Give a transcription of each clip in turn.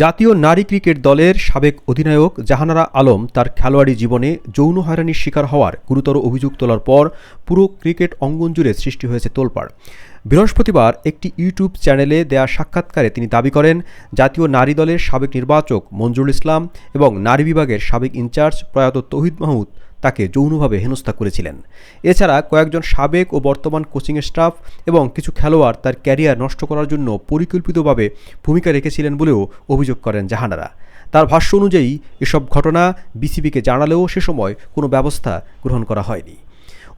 জাতীয় নারী ক্রিকেট দলের সাবেক অধিনায়ক জাহানারা আলম তার খেলোয়াড়ি জীবনে যৌন হয়রানির শিকার হওয়ার গুরুতর অভিযোগ তোলার পর পুরো ক্রিকেট অঙ্গন জুড়ে সৃষ্টি হয়েছে তোলপাড়। বৃহস্পতিবার একটি ইউটিউব চ্যানেলে দেয়া সাক্ষাৎকারে তিনি দাবি করেন, জাতীয় নারী দলের সাবেক নির্বাচক মঞ্জুরুল ইসলাম এবং নারী বিভাগের সাবেক ইনচার্জ প্রয়াত তৌহিদ মাহমুদ তাকে যৌনভাবে হেনস্থা করেছিলেন। এছাড়া কয়েকজন সাবেক ও বর্তমান কোচিং স্টাফ এবং কিছু খেলোয়াড় তার ক্যারিয়ার নষ্ট করার জন্য পরিকল্পিতভাবে ভূমিকা রেখেছিলেন বলেও অভিযোগ করেন জাহানারা। তার ভাষ্য অনুযায়ী, এসব ঘটনা বিসিবিকে জানালেও সে সময় কোনো ব্যবস্থা গ্রহণ করা হয়নি।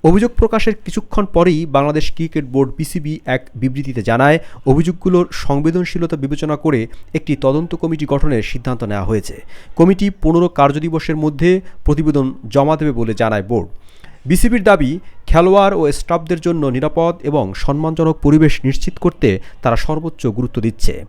অভিযোগ প্রকাশের কিছুক্ষণ পরেই বাংলাদেশ ক্রিকেট বোর্ড বিসিবি এক বিবৃতিতে জানায়, অভিযোগগুলোর সংবেদনশীলতা বিবেচনা করে একটি তদন্ত কমিটি গঠনের সিদ্ধান্ত নেওয়া হয়েছে। কমিটি পনেরো কার্যদিবসের মধ্যে প্রতিবেদন জমা দেবে বলে জানায় বোর্ড। বিসিবির দাবি খেলোয়াড় ও স্টাফদের জন্য নিরাপদ এবং সম্মানজনক পরিবেশ নিশ্চিত করতে তারা সর্বোচ্চ গুরুত্ব দিচ্ছে।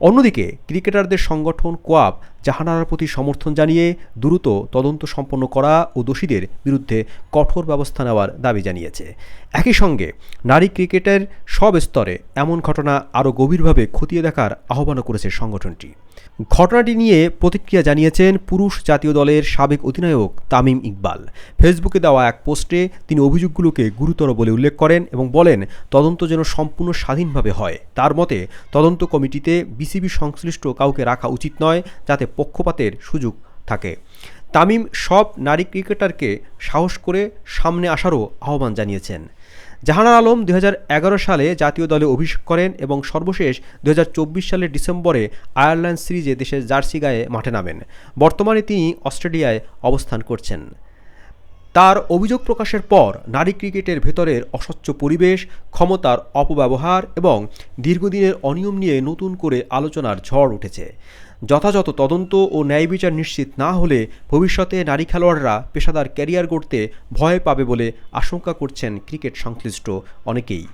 অন্যদিকে, ক্রিকেটারদের সংগঠন কোয়াব জাহানারার প্রতি সমর্থন জানিয়ে দ্রুত তদন্ত সম্পন্ন করা ও দোষীদের বিরুদ্ধে কঠোর ব্যবস্থা নেওয়ার দাবি জানিয়েছে। একই সঙ্গে, নারী ক্রিকেটের সব স্তরে এমন ঘটনা আরও গভীরভাবে খতিয়ে দেখার আহ্বানও করেছে সংগঠনটি। ঘটনাটি নিয়ে প্রতিক্রিয়া জানিয়েছেন পুরুষ জাতীয় দলের সাবেক অধিনায়ক তামিম ইকবাল। ফেসবুকে দেওয়া এক পোস্টে তিনি অভিযোগগুলোকে গুরুতর বলে উল্লেখ করেন এবং বলেন, তদন্ত যেন সম্পূর্ণ স্বাধীনভাবে হয়। তার মতে, তদন্ত কমিটিতে বিসিবি সংশ্লিষ্ট কাউকে রাখা উচিত নয়, যাতে পক্ষপাতের সুযোগ থাকে। তামিম সব নারী ক্রিকেটারকে সাহস করে সামনে আসারও আহ্বান জানিয়েছেন। জাহানার আলম দুই হাজার এগারো সালে জাতীয় দলে অভিষেক করেন এবং সর্বশেষ দুই হাজার চব্বিশ সালের ডিসেম্বরে আয়ারল্যান্ড সিরিজে দেশের জার্সি গায়ে মাঠে নামেন। বর্তমানে তিনি অস্ট্রেলিয়ায় অবস্থান করছেন। তার অভিযোগ প্রকাশের পর নারী ক্রিকেটের ভেতরের অস্বচ্ছ পরিবেশ, ক্ষমতার অপব্যবহার এবং দীর্ঘদিনের অনিয়ম নিয়ে নতুন করে আলোচনার ঝড় উঠেছে। যথাযথ তদন্ত ও ন্যায় বিচার নিশ্চিত না হলে ভবিষ্যতে নারী খেলোয়াড়রা পেশাদার ক্যারিয়ার গড়তে ভয় পাবে বলে আশঙ্কা করছেন ক্রিকেট সংশ্লিষ্ট অনেকেই।